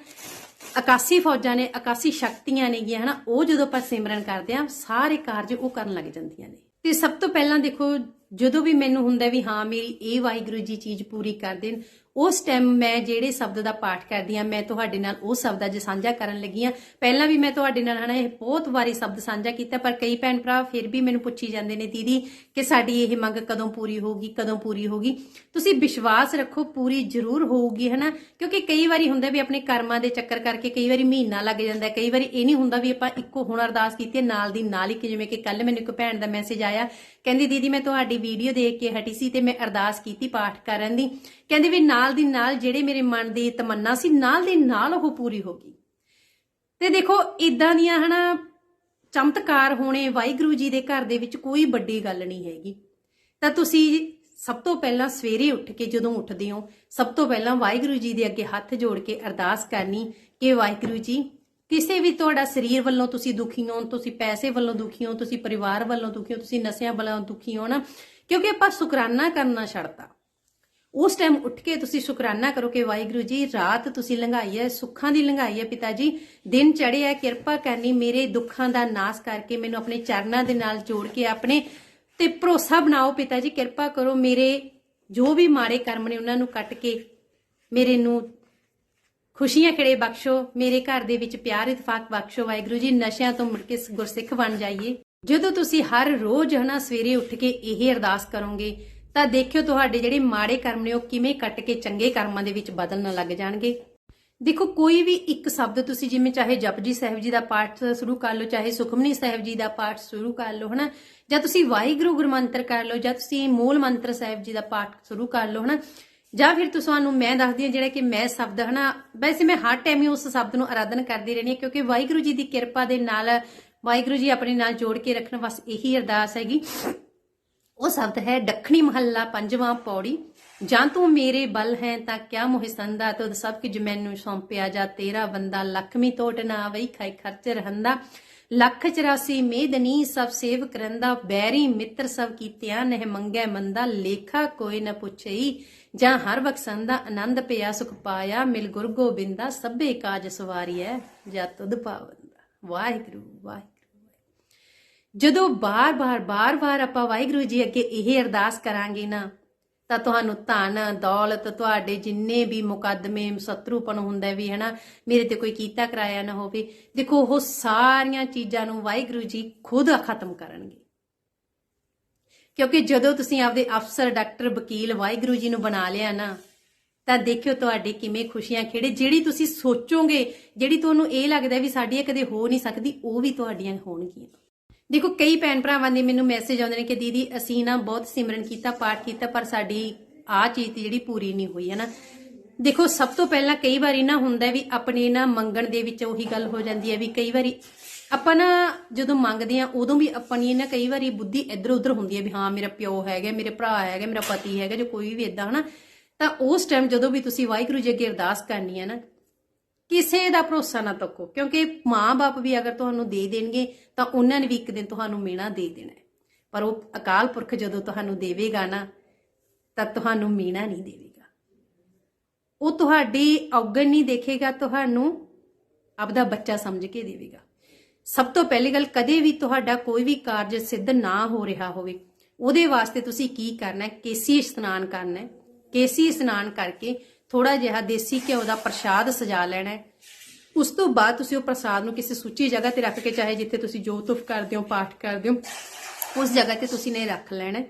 ਆਕਾਸੀ ਫੌਜਾਂ ਨੇ ਆਕਾਸੀ ਸ਼ਕਤੀਆਂ ਨੇਗੀਆਂ, ਹਨਾ, ਉਹ ਜਦੋਂ ਆਪਾਂ ਸਿਮਰਨ ਕਰਦੇ ਆ ਸਾਰੇ ਕਾਰਜ ਉਹ ਕਰਨ ਲੱਗ ਜਾਂਦੀਆਂ ਨੇ। ਤੇ ਸਭ ਤੋਂ ਪਹਿਲਾਂ ਦੇਖੋ, ਜਦੋਂ ਵੀ ਮੈਨੂੰ ਹੁੰਦਾ ਵੀ ਹਾਂ, ਮੇਰੀ ਇਹ ਵਾਹਿਗੁਰੂ ਜੀ ਚੀਜ਼ ਪੂਰੀ ਕਰ ਦੇਣ ਉਸ ਟਾਈਮ ਮੈਂ ਜਿਹੜੇ ਸ਼ਬਦ ਦਾ ਪਾਠ ਕਰਦੀ ਆ ਮੈਂ ਤੁਹਾਡੇ ਨਾਲ ਉਹ ਸ਼ਬਦ ਅੱਜ ਸਾਂਝਾ ਕਰਨ ਲੱਗੀ ਆ ਪਹਿਲਾਂ ਵੀ ਮੈਂ ਤੁਹਾਡੇ ਨਾਲ ਹਨਾ ਇਹ ਬਹੁਤ ਵਾਰੀ ਸ਼ਬਦ ਸਾਂਝਾ ਕੀਤਾ ਪਰ ਕਈ ਭੈਣ ਭਰਾ ਫਿਰ ਵੀ ਮੈਨੂੰ ਪੁੱਛੀ ਜਾਂਦੇ ਨੇ ਦੀਦੀ ਕਿ ਸਾਡੀ ਇਹ ਮੰਗ ਕਦੋਂ ਪੂਰੀ ਹੋਊਗੀ ਕਦੋਂ ਪੂਰੀ ਹੋਊਗੀ? ਤੁਸੀਂ ਵਿਸ਼ਵਾਸ ਰੱਖੋ ਪੂਰੀ ਜ਼ਰੂਰ ਹੋਊਗੀ ਹਨਾ ਕਿਉਂਕਿ ਕਈ ਵਾਰੀ ਹੁੰਦਾ ਵੀ ਆਪਣੇ ਕਰਮਾਂ ਦੇ ਚੱਕਰ ਕਰਕੇ ਕਈ ਵਾਰੀ ਮਹੀਨਾ ਲੱਗ ਜਾਂਦਾ ਕਈ ਵਾਰੀ ਇਹ ਨਹੀਂ ਹੁੰਦਾ ਵੀ ਆਪਾਂ ਇੱਕੋ ਹੁਣ ਅਰਦਾਸ ਕੀਤੀ ਹੈ, ਨਾਲ ਦੀ ਨਾਲ ਹੀ ਕਿ ਜਿਵੇਂ ਕਿ ਕੱਲ ਮੈਨੂੰ ਇੱਕ ਭੈਣ ਦਾ ਮੈਸੇਜ ਆਇਆ ਕਹਿੰਦੀ ਦੀਦੀ ਮੈਂ ਤੁਹਾਡੀ ਵੀਡੀਓ ਦੇਖ ਕੇ ਹਟੀ ਸੀ ਤੇ ਮੈਂ ਅਰਦਾਸ ਕੀਤੀ ਪਾਠ ਕਰਨ ਦੀ। ਕਹਿੰਦੇ ਵੀ ਨਾਲ ਦੀ ਨਾਲ ਜਿਹੜੇ ਮੇਰੇ ਮਨ ਦੀ ਤਮੰਨਾ ਸੀ, ਨਾਲ ਦੀ ਨਾਲ ਉਹ ਪੂਰੀ ਹੋ ਗਈ। ਤੇ ਦੇਖੋ ਇਦਾਂ ਦੀਆਂ ਹਨਾ ਚਮਤਕਾਰ ਹੋਣੇ ਵਾਹਿਗੁਰੂ ਜੀ ਦੇ ਘਰ ਦੇ ਵਿੱਚ ਕੋਈ ਵੱਡੀ ਗੱਲ ਨਹੀਂ ਹੈਗੀ। ਤਾਂ ਤੁਸੀਂ ਸਭ ਤੋਂ ਪਹਿਲਾਂ ਸਵੇਰੇ ਉੱਠ ਕੇ ਜਦੋਂ ਉੱਠਦੇ ਹੋ, ਸਭ ਤੋਂ ਪਹਿਲਾਂ ਵਾਹਿਗੁਰੂ ਜੀ ਦੇ ਅੱਗੇ ਹੱਥ ਜੋੜ ਕੇ ਅਰਦਾਸ ਕਰਨੀ ਕਿ ਵਾਹਿਗੁਰੂ ਜੀ, ਕਿਸੇ ਵੀ ਤੁਹਾਡਾ ਸਰੀਰ ਵੱਲੋਂ ਤੁਸੀਂ ਦੁਖੀ ਹੋ ਤੁਸੀਂ ਪੈਸੇ ਵੱਲੋਂ ਦੁਖੀ ਹੋ ਤੁਸੀਂ ਪਰਿਵਾਰ ਵੱਲੋਂ ਦੁਖੀ ਹੋ ਤੁਸੀਂ ਨਸ਼ਿਆਂ ਵੱਲੋਂ ਦੁਖੀ ਹੋ ਨਾ ਕਿਉਂਕਿ ਆਪਾਂ ਸ਼ੁਕਰਾਨਾ ਕਰਨਾ ਛੱਡਤਾ। ਉਸ ਟਾਈਮ ਉੱਠ ਕੇ ਤੁਸੀਂ ਸ਼ੁਕਰਾਨਾ ਕਰੋ ਕਿ ਵਾਹਿਗੁਰੂ ਜੀ, ਰਾਤ ਤੁਸੀਂ ਲੰਘਾਈ ਹੈ, ਸੁੱਖਾਂ ਦੀ ਲੰਘਾਈ ਹੈ ਪਿਤਾ ਜੀ। ਦਿਨ ਚੜ੍ਹਿਆ ਕਿਰਪਾ ਕਰਨੀ, ਮੇਰੇ ਦੁੱਖਾਂ ਦਾ ਨਾਸ ਕਰਕੇ ਮੈਨੂੰ ਆਪਣੇ ਚਰਨਾਂ ਦੇ ਨਾਲ ਜੋੜ ਕੇ ਆਪਣੇ ਤੇ ਭਰੋਸਾ ਬਣਾਓ ਪਿਤਾ ਜੀ, ਕਿਰਪਾ ਕਰੋ ਮੇਰੇ ਜੋ ਵੀ ਮਾੜੇ ਕਰਮ ਨੇ ਉਹਨਾਂ ਨੂੰ ਕੱਟ ਕੇ ਮੇਰੇ ਨੂੰ ਖੁਸ਼ੀਆਂ ਖੜੇ ਬਖਸ਼ੋ, ਮੇਰੇ ਘਰ ਦੇ ਵਿੱਚ ਪਿਆਰ, ਇਤਫਾਕ ਬਖਸ਼ੋ। ਵਾਹਿਗੁਰੂ ਜੀ, ਨਸ਼ਿਆਂ ਤੋਂ ਮੁੜ ਕੇ ਗੁਰਸਿੱਖ ਬਣ ਜਾਈਏ। ਜਦੋਂ ਤੁਸੀਂ ਹਰ ਰੋਜ਼ ਹਨਾ ਸਵੇਰੇ ਉੱਠ ਕੇ ਇਹ ਅਰਦਾਸ ਕਰੋਗੇ ਤਾਂ ਦੇਖਿਓ ਤੁਹਾਡੇ ਜਿਹੜੇ ਮਾੜੇ ਕਰਮ ਨੇ, ਉਹ ਕਿਵੇਂ ਕੱਟ ਕੇ ਚੰਗੇ ਕਰਮਾਂ ਦੇ ਵਿੱਚ ਬਦਲਣ ਲੱਗ ਜਾਣਗੇ। ਦੇਖੋ, ਕੋਈ ਵੀ ਇੱਕ ਸ਼ਬਦ ਤੁਸੀਂ ਜਿਵੇਂ ਚਾਹੇ ਜਪਜੀ ਸਾਹਿਬ ਜੀ ਦਾ ਪਾਠ ਸ਼ੁਰੂ ਕਰ ਲਓ, ਚਾਹੇ ਸੁਖਮਨੀ ਸਾਹਿਬ ਜੀ ਦਾ ਪਾਠ ਸ਼ੁਰੂ ਕਰ ਲਓ, ਹਨਾ? ਜਾਂ ਤੁਸੀਂ ਵਾਹਿਗੁਰੂ ਗੁਰਮੰਤਰ ਕਰ ਲਓ, ਜਾਂ ਤੁਸੀਂ ਮੂਲ ਮੰਤਰ ਸਾਹਿਬ ਜੀ ਦਾ ਪਾਠ ਸ਼ੁਰੂ ਕਰ ਲਓ, ਹਨਾ? ਜਾਂ ਫਿਰ ਤੁਹਾਨੂੰ ਮੈਂ ਦੱਸਦੀ ਹਾਂ ਜਿਹੜਾ ਕਿ ਮੈਂ ਸ਼ਬਦ, ਹਨਾ? ਵੈਸੇ ਮੈਂ ਹਰ ਟਾਈਮ ਹੀ ਉਸ ਸ਼ਬਦ ਨੂੰ ਆਰਾਧਨ ਕਰਦੀ ਰਹਿੰਦੀ ਹਾਂ, ਕਿਉਂਕਿ ਵਾਹਿਗੁਰੂ ਜੀ ਦੀ ਕਿਰਪਾ ਦੇ ਨਾਲ, ਵਾਹਿਗੁਰੂ ਜੀ ਆਪਣੇ ਨਾਲ ਜੋੜ ਕੇ ਰੱਖਣ ਬਸ ਇਹੀ ਅਰਦਾਸ ਹੈਗੀ। ਉਹ ਸ਼ਬਦ ਹੈ ਦੱਖਣੀ ਮਹੱਲਾ ਪੰਜਵਾਂ ਪੌੜੀ। ਜਾਂ ਤੂੰ ਮੇਰੇ ਬਲ ਹੈ ਤਾਂ ਕਿਆ ਮੋਹਿ ਸੰਦਾ ਸਭ ਕੁਝ ਮੈਨੂੰ ਸੌਂਪਿਆ ਜਾ। ਤੇਰਾ ਬੰਦਾ ਲਖਮੀ ਟੋਟ ਨਾ ਵਈ, ਖਾਈ ਖਰਚ ਰਹੰਦਾ। ਲੱਖ 84 ਮੇਦਨੀ ਸਭ ਸੇਵ ਕਰੰਦਾ ਬੈਰੀ ਮਿੱਤਰ ਸਭ ਕੀਤਿਆਂ ਨਹਿ ਮੰਗੈ ਮੰਦਾ। ਲੇਖਾ ਕੋਈ ਨ ਪੁੱਛਈ, ਜਾਂ ਹਰ ਬਖਸ਼ੰਦਾ ਆਨੰਦ ਪਿਆ, ਸੁਖ ਪਾਇਆ। ਮਿਲ ਗੁਰ ਗੋਬਿੰਦਾ, ਸਭੇ ਕਾਜ ਸਵਾਰੀਐ, ਜਾਂ ਤੁਧ ਪਾਵੰਦਾ। ਵਾਹਿਗੁਰੂ ਵਾਹਿ ਜਦੋਂ ਬਾਰ-ਬਾਰ ਬਾਰ-ਬਾਰ ਆਪਾਂ ਵਾਹਿਗੁਰੂ ਜੀ ਅੱਗੇ ਇਹ ਅਰਦਾਸ ਕਰਾਂਗੇ ਨਾ, ਤਾਂ ਤੁਹਾਨੂੰ ਧਨ, ਦੌਲਤ, ਤੁਹਾਡੇ ਜਿੰਨੇ ਵੀ ਮੁਕੱਦਮੇ, ਸ਼ਤਰੂਪਨ ਹੁੰਦਾ ਵੀ, ਹਨਾ, ਮੇਰੇ ਤੇ ਕੋਈ ਕੀਤਾ ਕਰਾਇਆ ਨਾ ਹੋਵੇ, ਦੇਖੋ ਉਹ ਸਾਰੀਆਂ ਚੀਜ਼ਾਂ ਨੂੰ ਵਾਹਿਗੁਰੂ ਜੀ ਖੁਦ ਖਤਮ ਕਰਨਗੇ। ਕਿਉਂਕਿ ਜਦੋਂ ਤੁਸੀਂ ਆਪਦੇ ਅਫਸਰ, ਡਾਕਟਰ, ਵਕੀਲ ਵਾਹਿਗੁਰੂ ਜੀ ਨੂੰ ਬਣਾ ਲਿਆ ਨਾ, ਤਾਂ ਦੇਖਿਓ ਤੁਹਾਡੇ ਕਿਵੇਂ ਖੁਸ਼ੀਆਂ ਖੇੜੇ। ਜਿਹੜੀ ਤੁਸੀਂ ਸੋਚੋਗੇ, ਜਿਹੜੀ ਤੁਹਾਨੂੰ ਇਹ ਲੱਗਦਾ ਵੀ ਸਾਡੀਆਂ ਕਦੇ ਹੋ ਨਹੀਂ ਸਕਦੀ, ਉਹ ਵੀ ਤੁਹਾਡੀਆਂ ਹੋਣਗੀਆਂ। ਦੇਖੋ, ਕਈ ਭੈਣ ਭਰਾਵਾਂ ਦੇ ਮੈਨੂੰ ਮੈਸੇਜ ਆਉਂਦੇ ਨੇ ਕਿ ਦੀਦੀ, ਅਸੀਂ ਨਾ ਬਹੁਤ ਸਿਮਰਨ ਕੀਤਾ, ਪਾਠ ਕੀਤਾ, ਪਰ ਸਾਡੀ ਆਹ ਚੀਜ਼ ਤੇ ਜਿਹੜੀ ਪੂਰੀ ਨਹੀਂ ਹੋਈ, ਹੈ ਨਾ? ਦੇਖੋ, ਸਭ ਤੋਂ ਪਹਿਲਾਂ ਕਈ ਵਾਰੀ ਨਾ ਹੁੰਦਾ ਵੀ ਆਪਣੇ ਨਾ ਮੰਗਣ ਦੇ ਵਿੱਚ ਉਹੀ ਗੱਲ ਹੋ ਜਾਂਦੀ ਹੈ ਵੀ ਕਈ ਵਾਰੀ ਆਪਾਂ ਨਾ ਜਦੋਂ ਮੰਗਦੇ ਆ ਉਦੋਂ ਵੀ ਆਪਣੀ ਨਾ ਕਈ ਵਾਰੀ ਬੁੱਧੀ ਇੱਧਰ ਉੱਧਰ ਹੁੰਦੀ ਹੈ ਵੀ ਹਾਂ, ਮੇਰਾ ਪਿਓ ਹੈਗਾ, ਮੇਰੇ ਭਰਾ ਹੈਗਾ, ਮੇਰਾ ਪਤੀ ਹੈਗਾ, ਜੋ ਕੋਈ ਵੀ ਇਦਾਂ ਹਨਾ ਤਾਂ ਉਸ ਟਾਈਮ ਜਦੋਂ ਵੀ ਤੁਸੀਂ ਵਾਹਿਗੁਰੂ ਜੀ ਅੱਗੇ ਅਰਦਾਸ ਕਰਨੀ ਹੈ ਨਾ ਕਿਸੇ ਦਾ ਭਰੋਸਾ ਨਾ ਤੱਕੋ, ਕਿਉਂਕਿ ਮਾਂ-ਬਾਪ ਵੀ ਅਗਰ ਤੁਹਾਨੂੰ ਦੇ ਦੇਣਗੇ, ਤਾਂ ਉਹਨਾਂ ਨੇ ਵੀ ਇੱਕ ਦਿਨ ਤੁਹਾਨੂੰ ਮੀਣਾ ਦੇ ਦੇਣਾ ਪਰ ਉਹ ਅਕਾਲ ਪੁਰਖ ਜਦੋਂ ਤੁਹਾਨੂੰ ਦੇਵੇਗਾ ਨਾ, ਤਾਂ ਤੁਹਾਨੂੰ ਮੀਣਾ ਨਹੀਂ ਦੇਵੇਗਾ। ਉਹ ਤੁਹਾਡੀ ਔਗਣ ਨਹੀਂ ਦੇਖੇਗਾ, ਤੁਹਾਨੂੰ ਆਪਦਾ ਬੱਚਾ ਸਮਝ ਕੇ ਦੇਵੇਗਾ। ਸਭ ਤੋਂ ਪਹਿਲੀ ਗੱਲ, ਕਦੇ ਵੀ ਤੁਹਾਡਾ ਕੋਈ ਵੀ ਕਾਰਜ ਸਿੱਧ ਨਾ ਹੋ ਰਿਹਾ ਹੋਵੇ, ਉਹਦੇ ਵਾਸਤੇ ਤੁਸੀਂ ਕੀ ਕਰਨਾ ਹੈ? ਕੇਸੀ ਇਸ਼ਨਾਨ ਕਰਨਾ ਹੈ। ਕੇਸੀ ਇਸ਼ਨਾਨ ਕਰਕੇ ਥੋੜਾ ਜਿਹਾ ਦੇਸੀ ਘਿਓ ਦਾ ਪ੍ਰਸ਼ਾਦ ਸਜਾ ਲੈਣਾ ਉਸ ਤੋਂ ਬਾਅਦ ਤੁਸੀਂ ਉਹ ਪ੍ਰਸਾਦ ਨੂੰ ਕਿਸੇ ਸੁੱਚੀ ਜਗ੍ਹਾ ਤੇ ਰੱਖ ਕੇ, ਚਾਹੇ ਜਿੱਥੇ ਤੁਸੀਂ ਜੋਤੁਫ ਕਰਦੇ ਹੋ, ਪਾਠ ਕਰਦੇ ਹੋ, ਉਸ ਜਗ੍ਹਾ ਤੇ ਤੁਸੀਂ ਨੇ ਰੱਖ ਲੈਣਾ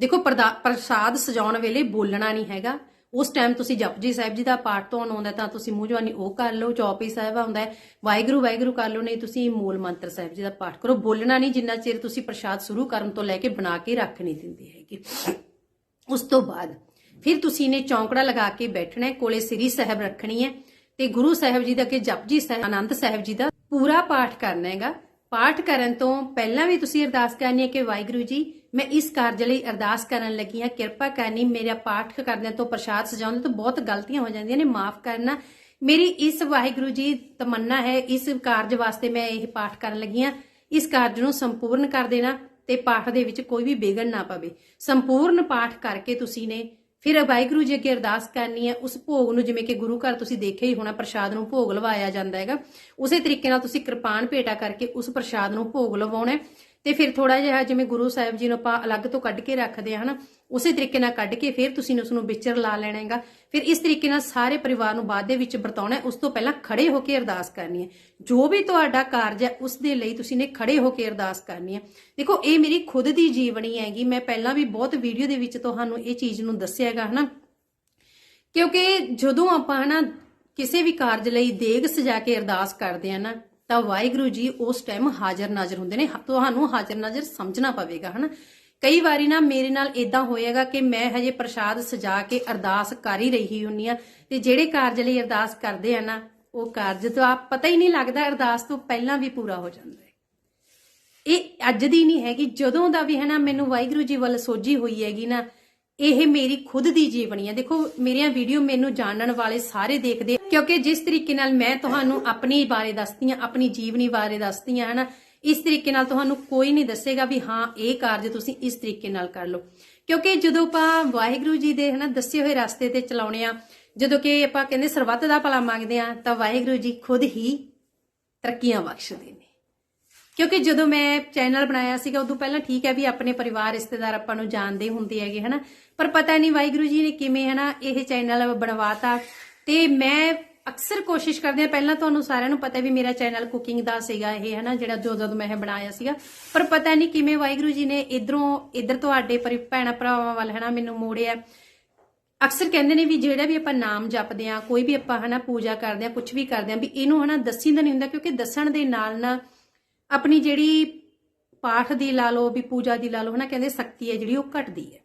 ਦੇਖੋ, ਪ੍ਰਦਾ- ਪ੍ਰਸਾਦ ਸਜਾਉਣ ਵੇਲੇ ਬੋਲਣਾ ਨਹੀਂ ਹੈਗਾ। ਉਸ ਟਾਈਮ ਤੁਸੀਂ ਜਪਜੀ ਸਾਹਿਬ ਜੀ ਦਾ ਪਾਠ ਤੋਂ ਆਉਂਦਾ ਤਾਂ ਤੁਸੀਂ ਮੂੰਹ ਜਵਾਨੀ ਉਹ ਕਰ ਲਓ ਚੌਪਈ ਸਾਹਿਬ ਆਉਂਦਾ ਹੈ, ਵਾਹਿਗੁਰੂ ਵਾਹਿਗੁਰੂ ਕਰ ਲਓ, ਨਹੀਂ ਤੁਸੀਂ ਮੂਲ ਮੰਤਰ ਸਾਹਿਬ ਜੀ ਦਾ ਪਾਠ ਕਰੋ। ਬੋਲਣਾ ਨਹੀਂ, ਜਿੰਨਾ ਚਿਰ ਤੁਸੀਂ ਪ੍ਰਸਾਦ ਸ਼ੁਰੂ ਕਰਨ ਤੋਂ ਲੈ ਕੇ ਬਣਾ ਕੇ ਰੱਖ ਨਹੀਂ ਦਿੰਦੇ ਹੈਗੇ। ਉਸ ਤੋਂ ਬਾਅਦ ਫਿਰ ਤੁਸੀਂ ਨੇ ਚੌਂਕੜਾ ਲਗਾ ਕੇ ਬੈਠਣਾ ਹੈ, ਕੋਲੇ ਸ੍ਰੀ ਸਾਹਿਬ ਰੱਖਣੀ ਹੈ ਤੇ ਗੁਰੂ ਸਾਹਿਬ ਜੀ ਦਾ ਕਿ ਜਪਜੀ ਸਾਹਿਬ, ਆਨੰਦ ਸਾਹਿਬ ਜੀ ਦਾ ਪੂਰਾ ਪਾਠ ਕਰਨਾ ਹੈਗਾ। ਪਾਠ ਕਰਨ ਤੋਂ ਪਹਿਲਾਂ ਵੀ ਤੁਸੀਂ ਅਰਦਾਸ ਕਰਨੀ ਹੈ ਕਿ ਵਾਹਿਗੁਰੂ ਜੀ, ਮੈਂ ਇਸ ਕਾਰਜ ਲਈ ਅਰਦਾਸ ਕਰਨ ਲੱਗੀ ਹਾਂ। ਕਿਰਪਾ ਕਰਨੀ, ਮੇਰਾ ਪਾਠ ਕਰਦਿਆਂ ਤੋਂ ਪ੍ਰਸ਼ਾਦ ਸਜਾਉਂਦੇ ਤੋਂ ਬਹੁਤ ਗਲਤੀਆਂ ਹੋ ਜਾਂਦੀਆਂ ਨੇ, ਮਾਫ ਕਰਨਾ। ਮੇਰੀ ਇਸ ਵਾਹਿਗੁਰੂ ਜੀ ਤਮੰਨਾ ਹੈ, ਇਸ ਕਾਰਜ ਵਾਸਤੇ ਮੈਂ ਇਹ ਪਾਠ ਕਰਨ ਲੱਗੀ ਹਾਂ। ਇਸ ਕਾਰਜ ਨੂੰ ਸੰਪੂਰਨ ਕਰ ਦੇਣਾ ਤੇ ਪਾਠ ਦੇ ਵਿੱਚ ਕੋਈ ਵੀ ਵਿਗੜ ਨਾ ਪਵੇ। ਸੰਪੂਰਨ ਪਾਠ ਕਰਕੇ ਤੁਸੀਂ ਨੇ ਫਿਰ ਵਾਹਿਗੁਰੂ ਜੀ ਅੱਗੇ ਅਰਦਾਸ ਕਰਨੀ ਹੈ, ਉਸ ਭੋਗ ਨੂੰ ਜਿਵੇਂ ਕਿ ਗੁਰੂ ਘਰ ਤੁਸੀਂ ਦੇਖਿਆ ਹੀ ਹੋਣਾ, ਪ੍ਰਸ਼ਾਦ ਨੂੰ ਭੋਗ ਲਵਾਇਆ ਜਾਂਦਾ ਹੈਗਾ। ਉਸੇ ਤਰੀਕੇ ਨਾਲ ਤੁਸੀਂ ਕਿਰਪਾਨ ਭੇਟਾ ਕਰਕੇ ਉਸ ਪ੍ਰਸ਼ਾਦ ਨੂੰ ਭੋਗ ਲਵਾਉਣਾ ਤੇ ਫਿਰ ਥੋੜਾ ਜਿਹਾ ਜਿਵੇਂ ਗੁਰੂ ਸਾਹਿਬ ਜੀ ਨੂੰ ਆਪਾਂ ਅਲੱਗ ਤੋਂ ਕੱਢ ਕੇ ਰੱਖਦੇ ਹਾਂ, ਹਨਾ? ਉਸੇ ਤਰੀਕੇ ਨਾਲ ਕੱਢ ਕੇ ਫਿਰ ਤੁਸੀਂ ਨੇ ਉਸ ਨੂੰ ਵਿਚਰ ਲਾ ਲੈਣਾ ਹੈਗਾ। ਫਿਰ ਇਸ ਤਰੀਕੇ ਨਾਲ ਸਾਰੇ ਪਰਿਵਾਰ ਨੂੰ ਬਾਅਦ ਦੇ ਵਿੱਚ ਵਰਤਾਉਣਾ ਉਸ ਤੋਂ ਪਹਿਲਾਂ ਖੜੇ ਹੋ ਕੇ ਅਰਦਾਸ ਕਰਨੀ ਹੈ। ਜੋ ਵੀ ਤੁਹਾਡਾ ਕਾਰਜ ਹੈ, ਉਸ ਦੇ ਲਈ ਤੁਸੀਂ ਨੇ ਖੜੇ ਹੋ ਕੇ ਅਰਦਾਸ ਕਰਨੀ ਹੈ। ਦੇਖੋ, ਇਹ ਮੇਰੀ ਖੁਦ ਦੀ ਜੀਵਨੀ ਹੈਗੀ। ਮੈਂ ਪਹਿਲਾਂ ਵੀ ਬਹੁਤ ਵੀਡੀਓ ਦੇ ਵਿੱਚ ਤੁਹਾਨੂੰ ਇਹ ਚੀਜ਼ ਨੂੰ ਦੱਸਿਆ ਹੈਗਾ, ਹਨਾ? ਕਿਉਂਕਿ ਜਦੋਂ ਆਪਾਂ, ਹਨਾ, ਕਿਸੇ ਵੀ ਕਾਰਜ ਲਈ ਦੇਗ ਸਜਾ ਕੇ ਅਰਦਾਸ ਕਰਦੇ ਆ ਨਾ ਤਾਂ ਵਾਹਿਗੁਰੂ ਜੀ ਉਸ ਟਾਈਮ ਹਾਜ਼ਰ ਨਾਜ਼ਰ ਹੁੰਦੇ ਨੇ। ਤੁਹਾਨੂੰ ਹਾਜ਼ਰ ਨਾਜ਼ਰ ਸਮਝਣਾ ਪਵੇਗਾ, ਹਨਾ? ਕਈ ਵਾਰੀ ਨਾ ਮੇਰੇ ਨਾਲ ਇਦਾਂ ਹੋਏਗਾ ਕਿ ਮੈਂ ਹਜੇ ਪ੍ਰਸ਼ਾਦ ਸਜਾ ਕੇ ਅਰਦਾਸ ਕਰ ਹੀ ਰਹੀ ਹੁੰਨੀ ਆ ਤੇ ਜਿਹੜੇ ਕਾਰਜ ਲਈ ਅਰਦਾਸ ਕਰਦੇ ਆ ਨਾ, ਉਹ ਕਾਰਜ ਤੋਂ ਆਪ ਪਤਾ ਹੀ ਨਹੀਂ ਲੱਗਦਾ, ਅਰਦਾਸ ਤੋਂ ਪਹਿਲਾਂ ਵੀ ਪੂਰਾ ਹੋ ਜਾਂਦਾ ਹੈ। ਇਹ ਅੱਜ ਦੀ ਨਹੀਂ ਹੈਗੀ, ਜਦੋਂ ਦਾ ਵੀ ਹੈ ਨਾ ਮੈਨੂੰ ਵਾਹਿਗੁਰੂ ਜੀ ਵੱਲ ਸੋਝੀ ਹੋਈ ਹੈਗੀ ਨਾ ਇਹ ਮੇਰੀ ਖੁਦ ਦੀ ਜੀਵਨੀ ਹੈ। ਦੇਖੋ, ਮੇਰੀਆਂ ਵੀਡੀਓ ਮੈਨੂੰ ਜਾਣਨ ਵਾਲੇ ਸਾਰੇ ਦੇਖਦੇ ਕਿਉਂਕਿ ਜਿਸ ਤਰੀਕੇ ਨਾਲ ਮੈਂ ਤੁਹਾਨੂੰ ਆਪਣੀ ਬਾਰੇ ਦੱਸਦੀ ਹਾਂ, ਆਪਣੀ ਜੀਵਨੀ ਬਾਰੇ ਦੱਸਦੀ ਹਾਂ, ਹਨਾ, ਇਸ ਤਰੀਕੇ ਨਾਲ ਤੁਹਾਨੂੰ ਕੋਈ ਨਹੀਂ ਦੱਸੇਗਾ ਵੀ ਹਾਂ, ਇਹ ਕਾਰਜ ਤੁਸੀਂ ਇਸ ਤਰੀਕੇ ਨਾਲ ਕਰ ਲਓ। ਕਿਉਂਕਿ ਜਦੋਂ ਆਪਾਂ ਵਾਹਿਗੁਰੂ ਜੀ ਦੇ, ਹਨਾ, ਦੱਸੇ ਹੋਏ ਰਸਤੇ ਤੇ ਚਲਾਉਣੇ ਆ, ਜਦੋਂ ਕਿ ਆਪਾਂ ਕਹਿੰਦੇ ਸਰਬੱਤ ਦਾ ਭਲਾ ਮੰਗਦੇ ਆ, ਤਾਂ ਵਾਹਿਗੁਰੂ ਜੀ ਖੁਦ ਹੀ ਤਰੱਕੀਆਂ ਬਖਸ਼ਦੇ ਨੇ। ਕਿਉਂਕਿ ਜਦੋਂ ਮੈਂ ਚੈਨਲ ਬਣਾਇਆ ਸੀਗਾ, ਉਦੋਂ ਪਹਿਲਾਂ ਠੀਕ ਹੈ ਵੀ ਆਪਣੇ ਪਰਿਵਾਰ, ਰਿਸ਼ਤੇਦਾਰ ਆਪਾਂ ਨੂੰ ਜਾਣਦੇ ਹੁੰਦੇ ਹੈਗੇ, ਹਨਾ? ਪਰ ਪਤਾ ਨਹੀਂ ਵਾਹਿਗੁਰੂ ਜੀ ਨੇ ਕਿਵੇਂ, ਹਨਾ, ਇਹ ਚੈਨਲ ਬਣਵਾਤਾ। ਤੇ ਮੈਂ ਅਕਸਰ ਕੋਸ਼ਿਸ਼ ਕਰਦੀ ਆ ਪਹਿਲਾਂ ਤੁਹਾਨੂੰ ਸਾਰਿਆਂ ਨੂੰ ਪਤਾ ਵੀ ਮੇਰਾ ਚੈਨਲ ਕੁਕਿੰਗ ਦਾ ਸੀਗਾ ਇਹ, ਹਨਾ, ਜਿਹੜਾ ਜੋ ਜਦੋਂ ਮੈਂ ਇਹ ਬਣਾਇਆ ਸੀਗਾ। ਪਰ ਪਤਾ ਨਹੀਂ ਕਿਵੇਂ ਵਾਹਿਗੁਰੂ ਜੀ ਨੇ ਇਧਰੋਂ, ਇਧਰ ਤੁਹਾਡੇ ਪਰਿ, ਭੈਣਾ ਭਰਾਵਾਂ ਵੱਲ, ਹਨਾ, ਮੈਨੂੰ ਮੋੜਿਆ। ਅਕਸਰ ਕਹਿੰਦੇ ਨੇ ਵੀ ਜਿਹੜਾ ਵੀ ਆਪਾਂ ਨਾਮ ਜਪਦੇ ਆ ਕੋਈ ਵੀ ਆਪਾਂ, ਹਨਾ, ਪੂਜਾ ਕਰਦੇ ਆ ਕੁਝ ਵੀ ਕਰਦੇ ਆ ਵੀ ਇਹਨੂੰ, ਹਨਾ ਦੱਸੀਦਾ ਨਹੀਂ ਹੁੰਦਾ, ਕਿਉਂਕਿ ਦੱਸਣ ਦੇ ਨਾਲ ਨਾ ਆਪਣੀ ਜਿਹੜੀ ਪਾਠ ਦੀ ਲਾ ਲਓ ਵੀ ਪੂਜਾ ਦੀ ਲਾ ਲਓ, ਹਨਾ, ਕਹਿੰਦੇ ਸ਼ਕਤੀ ਹੈ ਜਿਹੜੀ, ਉਹ ਘਟਦੀ ਹੈ।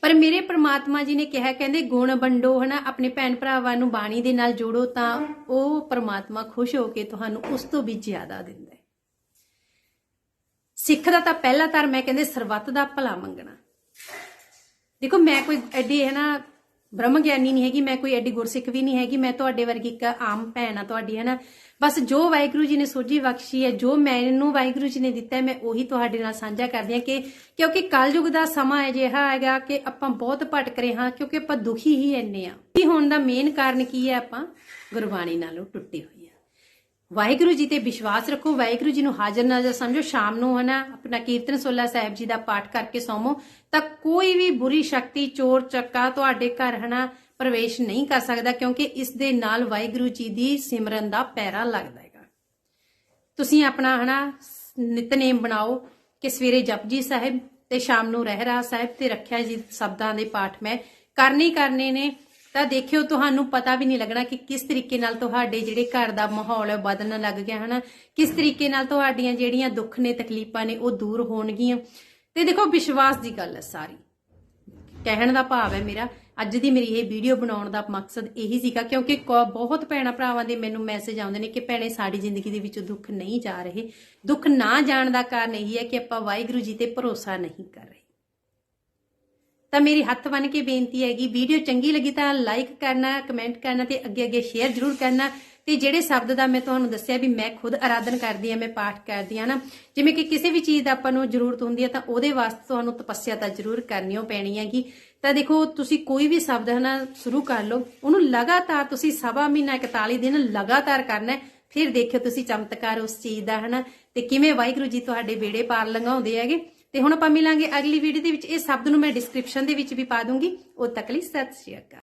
ਪਰ ਮੇਰੇ ਪ੍ਰਮਾਤਮਾ ਜੀ ਨੇ ਕਿਹਾ, ਕਹਿੰਦੇ ਗੁਣ ਵੰਡੋ, ਹਨਾ, ਆਪਣੇ ਭੈਣ ਭਰਾਵਾਂ ਨੂੰ ਬਾਣੀ ਦੇ ਨਾਲ ਜੋੜੋ ਤਾਂ ਉਹ ਪ੍ਰਮਾਤਮਾ ਖੁਸ਼ ਹੋ ਕੇ ਤੁਹਾਨੂੰ ਉਸ ਤੋਂ ਵੀ ਜ਼ਿਆਦਾ ਦਿੰਦਾ ਹੈ। ਸਿੱਖ ਦਾ ਤਾਂ ਪਹਿਲਾ ਧਰਮ ਮੈਂ ਕਹਿੰਦੇ ਸਰਬੱਤ ਦਾ ਭਲਾ ਮੰਗਣਾ। ਦੇਖੋ, ਮੈਂ ਕੋਈ ਐਡੀ ਹੈ ਨਾ ਬ੍ਰਹਮ ਗਿਆਨੀ ਨਹੀਂ ਹੈਗੀ, ਮੈਂ ਕੋਈ ਐਡੀ ਗੁਰਸਿੱਖ ਵੀ ਨਹੀਂ ਹੈਗੀ, ਮੈਂ ਤੁਹਾਡੇ ਵਰਗੀ ਇੱਕ ਆਮ ਭੈਣ ਆ ਤੁਹਾਡੀ ਹੈ ਨਾ ਬਸ ਜੋ ਵਾਹਿਗੁਰੂ ਜੀ ਨੇ ਸੋਝੀ ਬਖਸ਼ੀ ਹੈ, ਜੋ ਮੈਨੂੰ ਵਾਹਿਗੁਰੂ ਜੀ ਨੇ ਦਿੱਤਾ ਹੈ, ਮੈਂ ਉਹੀ ਤੁਹਾਡੇ ਨਾਲ ਸਾਂਝਾ ਕਰਦੀ ਹਾਂ ਕਿ ਕਿਉਂਕਿ ਕਲਯੁਗ ਦਾ ਸਮਾਂ ਅਜਿਹਾ ਹੈਗਾ ਕਿ ਆਪਾਂ ਬਹੁਤ ਭਟਕ ਰਹੇ ਹਾਂ, ਕਿਉਂਕਿ ਆਪਾਂ ਦੁਖੀ ਹੀ ਇੰਨੇ ਆ। ਕੀ ਹੋਣ ਦਾ ਮੇਨ ਕਾਰਨ ਕੀ ਹੈ ਆਪਾਂ ਗੁਰਬਾਣੀ ਨਾਲੋਂ ਟੁੱਟੇ ਹੋਏ ਵਾਹਿਗੁਰੂ ਜੀ ਤੇ ਵਿਸ਼ਵਾਸ ਰੱਖੋ, ਵਾਹਿਗੁਰੂ ਜੀ ਨੂੰ ਹਾਜ਼ਰ ਨਾਜ਼ਰ ਸਮਝੋ, ਸ਼ਾਮ ਨੂੰ ਹਨਾ ਆਪਣਾ ਕੀਰਤਨ ਸੋਲਾ ਸਾਹਿਬ ਜੀ ਦਾ ਪਾਠ ਕਰਕੇ ਸੌਮੋ ਤਾਂ ਕੋਈ ਵੀ ਬੁਰੀ ਸ਼ਕਤੀ, ਚੋਰ, ਚੱਕਾ ਤੁਹਾਡੇ ਘਰ ਹਨਾ ਪ੍ਰਵੇਸ਼ ਨਹੀਂ ਕਰ ਸਕਦਾ, ਕਿਉਂਕਿ ਇਸ ਦੇ ਨਾਲ ਵਾਹਿਗੁਰੂ ਜੀ ਦੀ ਸਿਮਰਨ ਦਾ ਪੈਰਾ ਲੱਗਦਾ ਹੈਗਾ। ਤੁਸੀਂ ਆਪਣਾ ਹਨਾ ਨਿਤਨੇਮ ਬਣਾਓ ਕਿ ਸਵੇਰੇ ਜਪਜੀ ਸਾਹਿਬ ਤੇ ਸ਼ਾਮ ਨੂੰ ਰਹਿਰਾ ਸਾਹਿਬ ਤੇ ਰੱਖਿਆ ਜੀ ਸ਼ਬਦਾਂ ਦੇ ਪਾਠ ਮੈਂ। ਕਰਨੇ ਹੀ ਕਰਨੇ ਨੇ ਤਾਂ ਦੇਖਿਓ, ਤੁਹਾਨੂੰ ਪਤਾ ਵੀ ਨਹੀਂ ਲੱਗਣਾ ਕਿ ਕਿਸ ਤਰੀਕੇ ਨਾਲ ਤੁਹਾਡੇ ਜਿਹੜੇ ਘਰ ਦਾ ਮਾਹੌਲ ਹੈ ਉਹ ਬਦਲਣ ਲੱਗ ਗਿਆ, ਹਨਾ? ਕਿਸ ਤਰੀਕੇ ਨਾਲ ਤੁਹਾਡੀਆਂ ਜਿਹੜੀਆਂ ਦੁੱਖ ਨੇ, ਤਕਲੀਫਾਂ ਨੇ, ਉਹ ਦੂਰ ਹੋਣਗੀਆਂ। ਤੇ ਦੇਖੋ, ਵਿਸ਼ਵਾਸ ਦੀ ਗੱਲ ਹੈ ਸਾਰੀ। ਕਹਿਣ ਦਾ ਭਾਵ ਹੈ ਮੇਰਾ, ਅੱਜ ਦੀ ਮੇਰੀ ਇਹ ਵੀਡੀਓ ਬਣਾਉਣ ਦਾ ਮਕਸਦ ਇਹੀ ਸੀਗਾ, ਕਿਉਂਕਿ ਕ- ਬਹੁਤ ਭੈਣਾਂ ਭਰਾਵਾਂ ਦੇ ਮੈਨੂੰ ਮੈਸੇਜ ਆਉਂਦੇ ਨੇ ਕਿ ਭੈਣੇ, ਸਾਡੀ ਜ਼ਿੰਦਗੀ ਦੇ ਵਿੱਚ ਦੁੱਖ ਨਹੀਂ ਜਾ ਰਹੇ। ਦੁੱਖ ਨਾ ਜਾਣ ਦਾ ਕਾਰਨ ਇਹੀ ਹੈ ਕਿ ਆਪਾਂ ਵਾਹਿਗੁਰੂ ਜੀ ਤੇ ਭਰੋਸਾ ਨਹੀਂ ਕਰ ਰਹੇ। ਤਾਂ ਮੇਰੀ ਹੱਥ ਬੰਨ ਕੇ ਬੇਨਤੀ ਹੈਗੀ, ਵੀਡੀਓ ਚੰਗੀ ਲੱਗੀ ਤਾਂ ਲਾਈਕ ਕਰਨਾ ਕਮੈਂਟ ਕਰਨਾ ਤੇ ਅੱਗੇ ਅੱਗੇ ਸ਼ੇਅਰ ਜ਼ਰੂਰ ਕਰਨਾ। ਤੇ ਜਿਹੜੇ ਸ਼ਬਦ ਦਾ ਮੈਂ ਤੁਹਾਨੂੰ ਦੱਸਿਆ ਵੀ ਮੈਂ ਖੁਦ ਆਰਾਧਨ ਕਰਦੀ ਆ ਮੈਂ ਪਾਠ ਕਰਦੀ ਆ ਨਾ, ਜਿਵੇਂ ਕਿ ਕਿਸੇ ਵੀ ਚੀਜ਼ ਦਾ ਆਪਾਂ ਨੂੰ ਜ਼ਰੂਰਤ ਹੁੰਦੀ ਹੈ ਤਾਂ ਉਹਦੇ ਵਾਸਤੇ ਤੁਹਾਨੂੰ ਤਪੱਸਿਆ ਤਾਂ ਜ਼ਰੂਰ ਕਰਨੀ ਓ ਪੈਣੀ ਹੈਗੀ। ਤਾਂ ਦੇਖੋ, ਤੁਸੀਂ ਕੋਈ ਵੀ ਸ਼ਬਦ ਹੈ ਨਾ, ਸ਼ੁਰੂ ਕਰ ਲਓ, ਉਹਨੂੰ ਲਗਾਤਾਰ ਤੁਸੀਂ ਸਵਾ ਮਹੀਨਾ 41 ਦਿਨ ਲਗਾਤਾਰ ਕਰਨਾ ਫਿਰ ਦੇਖਿਓ ਤੁਸੀਂ ਚਮਤਕਾਰ ਉਸ ਚੀਜ਼ ਦਾ ਹਨਾ ਤੇ ਕਿਵੇਂ ਵਾਹਿਗੁਰੂ ਜੀ ਤੁਹਾਡੇ ਬੇੜੇ ਪਾਰ ਲੰਘਾਉਂਦੇ ਹੈਗੇ। ਤੇ ਹੁਣ ਆਪਾਂ ਮਿਲਾਂਗੇ ਅਗਲੀ ਵੀਡੀਓ ਦੇ ਵਿੱਚ। ਇਹ ਸ਼ਬਦ ਨੂੰ ਮੈਂ ਡਿਸਕ੍ਰਿਪਸ਼ਨ ਦੇ ਵਿੱਚ ਵੀ ਪਾ ਦੂੰਗੀ। ਉਦ ਤੱਕ ਲਈ ਸਤਿ ਸ਼੍ਰੀ ਅਕਾਲ।